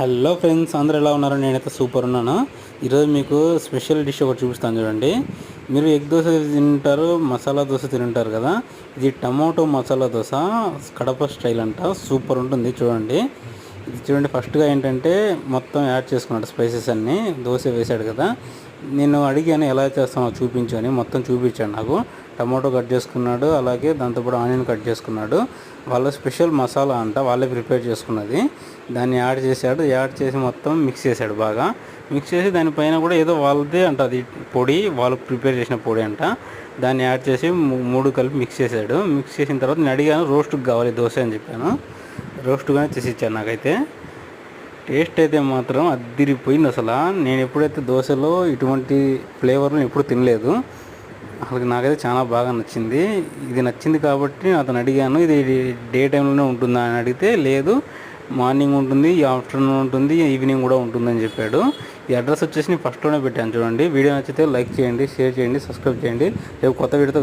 Hello friends అందరు ఎలా ఉన్నారు? నేనైతే సూపర్ ఉన్నాను. ఈరోజు మీకు స్పెషల్ డిష్ ఒకటి చూపిస్తాను చూడండి. మీరు ఎగ్ దోశ తింటారు మసాలా దోశ తింటారు కదా? ఇది టమాటో మసాలా దోశ కడప స్టైల్ అంట. సూపర్ ఉంటుంది చూడండి. ఇది చూడండి ఫస్ట్గా ఏంటంటే మొత్తం యాడ్ చేసుకున్నాడు స్పైసెస్ అన్నీ. దోశ వేశాడు కదా. నేను అడిగాను ఎలా చేస్తామో చూపించు అని. మొత్తం చూపించాడు నాకు. టమాటో కట్ చేసుకున్నాడు అలాగే దాంతోపాటు ఆనియన్ కట్ చేసుకున్నాడు. వాళ్ళ స్పెషల్ మసాలా అంట వాళ్ళే ప్రిపేర్ చేసుకున్నది. దాన్ని యాడ్ చేశాడు. యాడ్ చేసి మొత్తం మిక్స్ చేశాడు బాగా. మిక్స్ చేసి దానిపైన కూడా ఏదో వాళ్ళదే అంట అది పొడి. వాళ్ళు ప్రిపేర్ చేసిన పొడి అంట. దాన్ని యాడ్ చేసి మూ- మూడు కలిపి మిక్స్ చేశాడు. మిక్స్ చేసిన తర్వాత నేను అడిగాను రోస్ట్కి కావాలి దోశ అని చెప్పాను. రోస్ట్గానే చేసి ఇచ్చాను నాకైతే. టేస్ట్ అయితే మాత్రం అద్దిరిపోయింది అసలు. నేను ఎప్పుడైతే దోశలో ఇటువంటి ఫ్లేవర్ను ఎప్పుడు తినలేదు అసలు నాకైతే చాలా బాగా నచ్చింది. ఇది నచ్చింది కాబట్టి అతను అడిగాను ఇది డే టైంలోనే ఉంటుందా అని అడిగితే లేదు. మార్నింగ్ ఉంటుంది ఆఫ్టర్నూన్ ఉంటుంది ఈవినింగ్ కూడా ఉంటుందని చెప్పాడు. ఈ అడ్రస్ వచ్చేసి నేను ఫస్ట్లోనే పెట్టాను చూడండి. వీడియో నచ్చితే లైక్ చేయండి షేర్ చేయండి సబ్స్క్రైబ్ చేయండి. రేపు కొత్త వీడియోతో